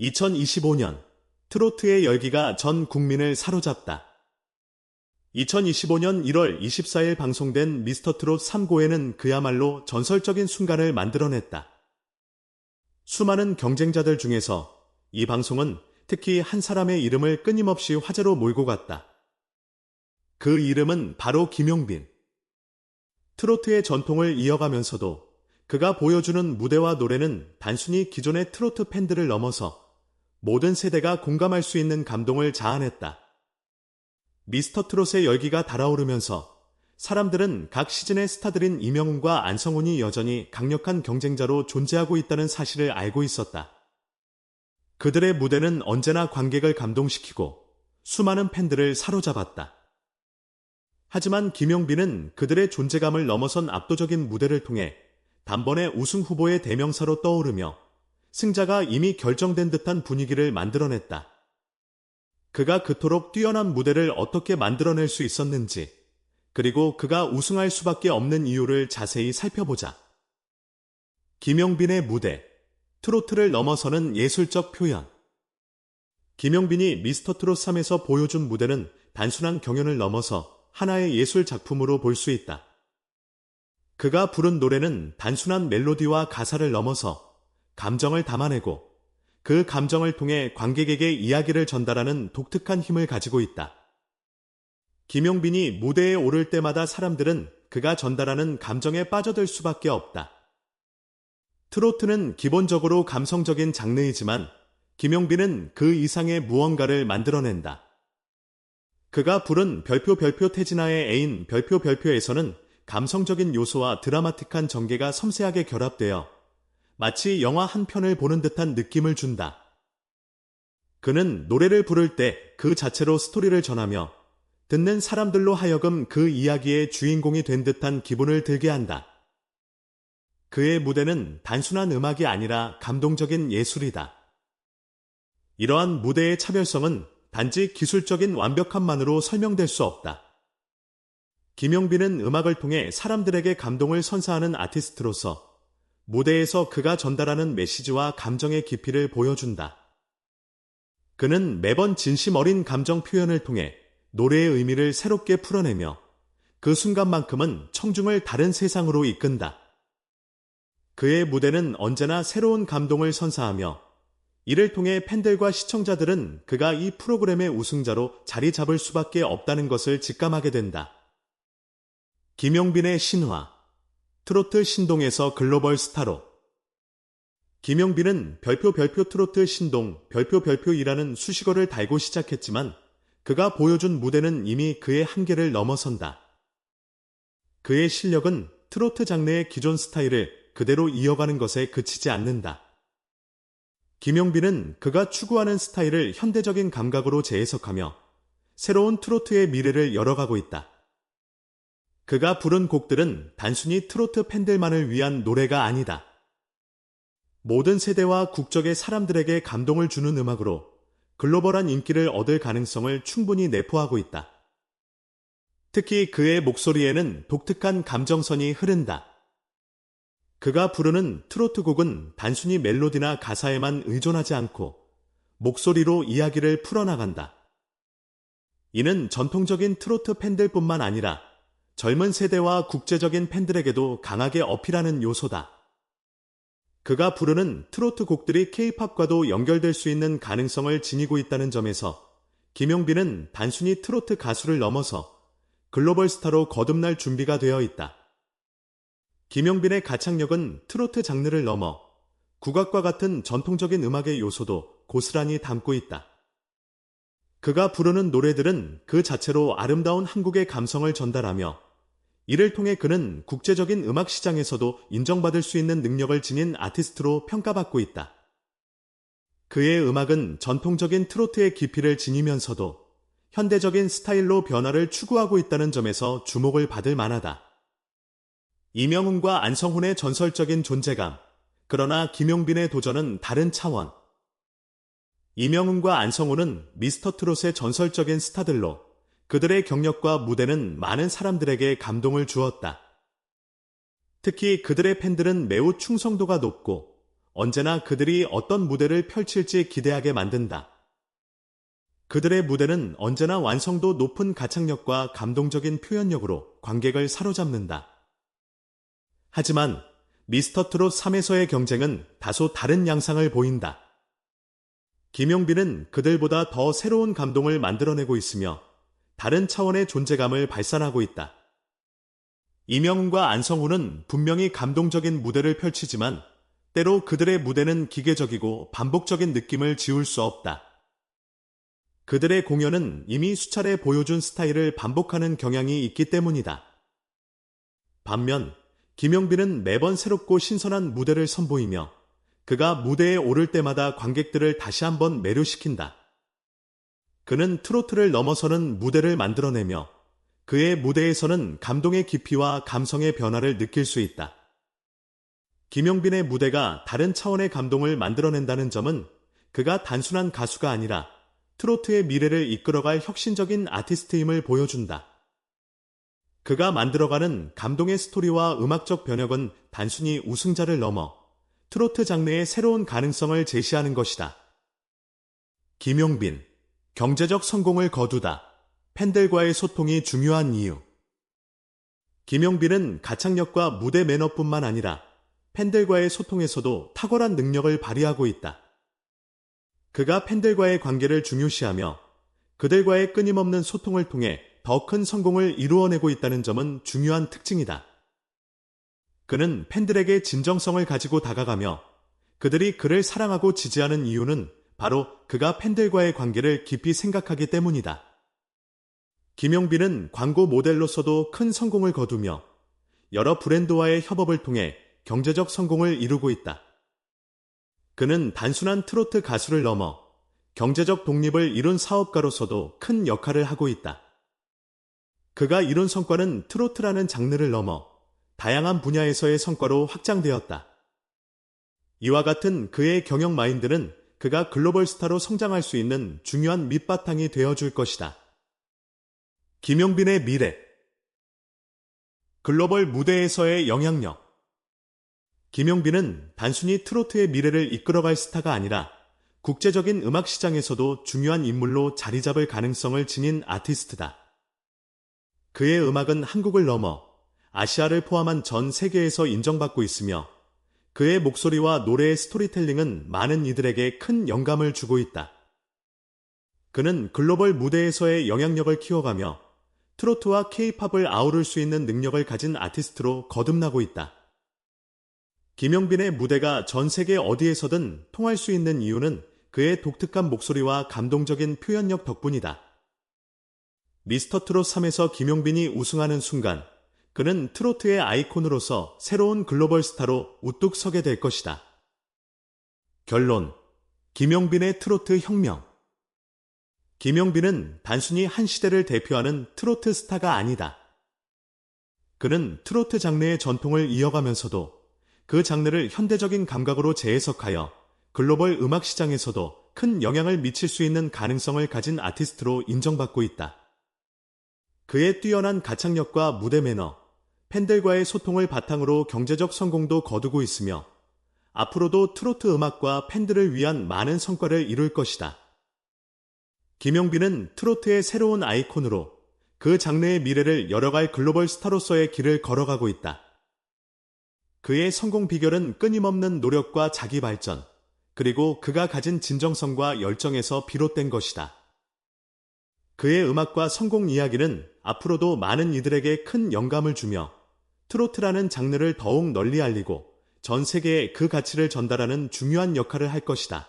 2025년 트로트의 열기가 전 국민을 사로잡다. 2025년 1월 24일 방송된 미스터 트롯 3고에는 그야말로 전설적인 순간을 만들어냈다. 수많은 경쟁자들 중에서 이 방송은 특히 한 사람의 이름을 끊임없이 화제로 몰고 갔다. 그 이름은 바로 김용빈. 트로트의 전통을 이어가면서도 그가 보여주는 무대와 노래는 단순히 기존의 트로트 팬들을 넘어서 모든 세대가 공감할 수 있는 감동을 자아냈다. 미스터 트롯의 열기가 달아오르면서 사람들은 각 시즌의 스타들인 이명훈과 안성훈이 여전히 강력한 경쟁자로 존재하고 있다는 사실을 알고 있었다. 그들의 무대는 언제나 관객을 감동시키고 수많은 팬들을 사로잡았다. 하지만 김용빈은 그들의 존재감을 넘어선 압도적인 무대를 통해 단번에 우승 후보의 대명사로 떠오르며 승자가 이미 결정된 듯한 분위기를 만들어냈다. 그가 그토록 뛰어난 무대를 어떻게 만들어낼 수 있었는지, 그리고 그가 우승할 수밖에 없는 이유를 자세히 살펴보자. 김용빈의 무대, 트로트를 넘어서는 예술적 표현. 김용빈이 미스터 트롯 3에서 보여준 무대는 단순한 경연을 넘어서 하나의 예술 작품으로 볼 수 있다. 그가 부른 노래는 단순한 멜로디와 가사를 넘어서 감정을 담아내고 그 감정을 통해 관객에게 이야기를 전달하는 독특한 힘을 가지고 있다. 김용빈이 무대에 오를 때마다 사람들은 그가 전달하는 감정에 빠져들 수밖에 없다. 트로트는 기본적으로 감성적인 장르이지만 김용빈은 그 이상의 무언가를 만들어낸다. 그가 부른 별표 별표 태진아의 애인 별표 별표에서는 감성적인 요소와 드라마틱한 전개가 섬세하게 결합되어 마치 영화 한 편을 보는 듯한 느낌을 준다. 그는 노래를 부를 때 그 자체로 스토리를 전하며 듣는 사람들로 하여금 그 이야기의 주인공이 된 듯한 기분을 들게 한다. 그의 무대는 단순한 음악이 아니라 감동적인 예술이다. 이러한 무대의 차별성은 단지 기술적인 완벽함만으로 설명될 수 없다. 김용빈은 음악을 통해 사람들에게 감동을 선사하는 아티스트로서 무대에서 그가 전달하는 메시지와 감정의 깊이를 보여준다. 그는 매번 진심 어린 감정 표현을 통해 노래의 의미를 새롭게 풀어내며 그 순간만큼은 청중을 다른 세상으로 이끈다. 그의 무대는 언제나 새로운 감동을 선사하며 이를 통해 팬들과 시청자들은 그가 이 프로그램의 우승자로 자리 잡을 수밖에 없다는 것을 직감하게 된다. 김용빈의 신화 트로트 신동에서 글로벌 스타로 김용빈은 별표 별표 트로트 신동 별표 별표이라는 수식어를 달고 시작했지만 그가 보여준 무대는 이미 그의 한계를 넘어선다. 그의 실력은 트로트 장르의 기존 스타일을 그대로 이어가는 것에 그치지 않는다. 김용빈은 그가 추구하는 스타일을 현대적인 감각으로 재해석하며 새로운 트로트의 미래를 열어가고 있다. 그가 부른 곡들은 단순히 트로트 팬들만을 위한 노래가 아니다. 모든 세대와 국적의 사람들에게 감동을 주는 음악으로 글로벌한 인기를 얻을 가능성을 충분히 내포하고 있다. 특히 그의 목소리에는 독특한 감정선이 흐른다. 그가 부르는 트로트 곡은 단순히 멜로디나 가사에만 의존하지 않고 목소리로 이야기를 풀어나간다. 이는 전통적인 트로트 팬들뿐만 아니라 젊은 세대와 국제적인 팬들에게도 강하게 어필하는 요소다. 그가 부르는 트로트 곡들이 케이팝과도 연결될 수 있는 가능성을 지니고 있다는 점에서 김용빈은 단순히 트로트 가수를 넘어서 글로벌 스타로 거듭날 준비가 되어 있다. 김용빈의 가창력은 트로트 장르를 넘어 국악과 같은 전통적인 음악의 요소도 고스란히 담고 있다. 그가 부르는 노래들은 그 자체로 아름다운 한국의 감성을 전달하며 이를 통해 그는 국제적인 음악 시장에서도 인정받을 수 있는 능력을 지닌 아티스트로 평가받고 있다. 그의 음악은 전통적인 트로트의 깊이를 지니면서도 현대적인 스타일로 변화를 추구하고 있다는 점에서 주목을 받을 만하다. 이명훈과 안성훈의 전설적인 존재감, 그러나 김용빈의 도전은 다른 차원. 이명훈과 안성훈은 미스터 트롯의 전설적인 스타들로 그들의 경력과 무대는 많은 사람들에게 감동을 주었다. 특히 그들의 팬들은 매우 충성도가 높고 언제나 그들이 어떤 무대를 펼칠지 기대하게 만든다. 그들의 무대는 언제나 완성도 높은 가창력과 감동적인 표현력으로 관객을 사로잡는다. 하지만 미스터 트롯 3에서의 경쟁은 다소 다른 양상을 보인다. 김용빈은 그들보다 더 새로운 감동을 만들어내고 있으며 다른 차원의 존재감을 발산하고 있다. 이명훈과 안성우는 분명히 감동적인 무대를 펼치지만 때로 그들의 무대는 기계적이고 반복적인 느낌을 지울 수 없다. 그들의 공연은 이미 수차례 보여준 스타일을 반복하는 경향이 있기 때문이다. 반면 김용빈은 매번 새롭고 신선한 무대를 선보이며 그가 무대에 오를 때마다 관객들을 다시 한번 매료시킨다. 그는 트로트를 넘어서는 무대를 만들어내며 그의 무대에서는 감동의 깊이와 감성의 변화를 느낄 수 있다. 김용빈의 무대가 다른 차원의 감동을 만들어낸다는 점은 그가 단순한 가수가 아니라 트로트의 미래를 이끌어갈 혁신적인 아티스트임을 보여준다. 그가 만들어가는 감동의 스토리와 음악적 변혁은 단순히 우승자를 넘어 트로트 장르의 새로운 가능성을 제시하는 것이다. 김용빈, 경제적 성공을 거두다. 팬들과의 소통이 중요한 이유. 김용빈은 가창력과 무대 매너뿐만 아니라 팬들과의 소통에서도 탁월한 능력을 발휘하고 있다. 그가 팬들과의 관계를 중요시하며 그들과의 끊임없는 소통을 통해 더 큰 성공을 이루어내고 있다는 점은 중요한 특징이다. 그는 팬들에게 진정성을 가지고 다가가며 그들이 그를 사랑하고 지지하는 이유는 바로 그가 팬들과의 관계를 깊이 생각하기 때문이다. 김용빈은 광고 모델로서도 큰 성공을 거두며 여러 브랜드와의 협업을 통해 경제적 성공을 이루고 있다. 그는 단순한 트로트 가수를 넘어 경제적 독립을 이룬 사업가로서도 큰 역할을 하고 있다. 그가 이룬 성과는 트로트라는 장르를 넘어 다양한 분야에서의 성과로 확장되었다. 이와 같은 그의 경영 마인드는 그가 글로벌 스타로 성장할 수 있는 중요한 밑바탕이 되어줄 것이다. 김용빈의 미래 글로벌 무대에서의 영향력 김용빈은 단순히 트로트의 미래를 이끌어갈 스타가 아니라 국제적인 음악 시장에서도 중요한 인물로 자리 잡을 가능성을 지닌 아티스트다. 그의 음악은 한국을 넘어 아시아를 포함한 전 세계에서 인정받고 있으며 그의 목소리와 노래의 스토리텔링은 많은 이들에게 큰 영감을 주고 있다. 그는 글로벌 무대에서의 영향력을 키워가며 트로트와 케이팝을 아우를 수 있는 능력을 가진 아티스트로 거듭나고 있다. 김용빈의 무대가 전 세계 어디에서든 통할 수 있는 이유는 그의 독특한 목소리와 감동적인 표현력 덕분이다. 미스터 트롯 3에서 김용빈이 우승하는 순간 그는 트로트의 아이콘으로서 새로운 글로벌 스타로 우뚝 서게 될 것이다. 결론. 김용빈의 트로트 혁명. 김용빈은 단순히 한 시대를 대표하는 트로트 스타가 아니다. 그는 트로트 장르의 전통을 이어가면서도 그 장르를 현대적인 감각으로 재해석하여 글로벌 음악 시장에서도 큰 영향을 미칠 수 있는 가능성을 가진 아티스트로 인정받고 있다. 그의 뛰어난 가창력과 무대 매너, 팬들과의 소통을 바탕으로 경제적 성공도 거두고 있으며 앞으로도 트로트 음악과 팬들을 위한 많은 성과를 이룰 것이다. 김용빈은 트로트의 새로운 아이콘으로 그 장르의 미래를 열어갈 글로벌 스타로서의 길을 걸어가고 있다. 그의 성공 비결은 끊임없는 노력과 자기 발전, 그리고 그가 가진 진정성과 열정에서 비롯된 것이다. 그의 음악과 성공 이야기는 앞으로도 많은 이들에게 큰 영감을 주며 트로트라는 장르를 더욱 널리 알리고 전 세계에 그 가치를 전달하는 중요한 역할을 할 것이다.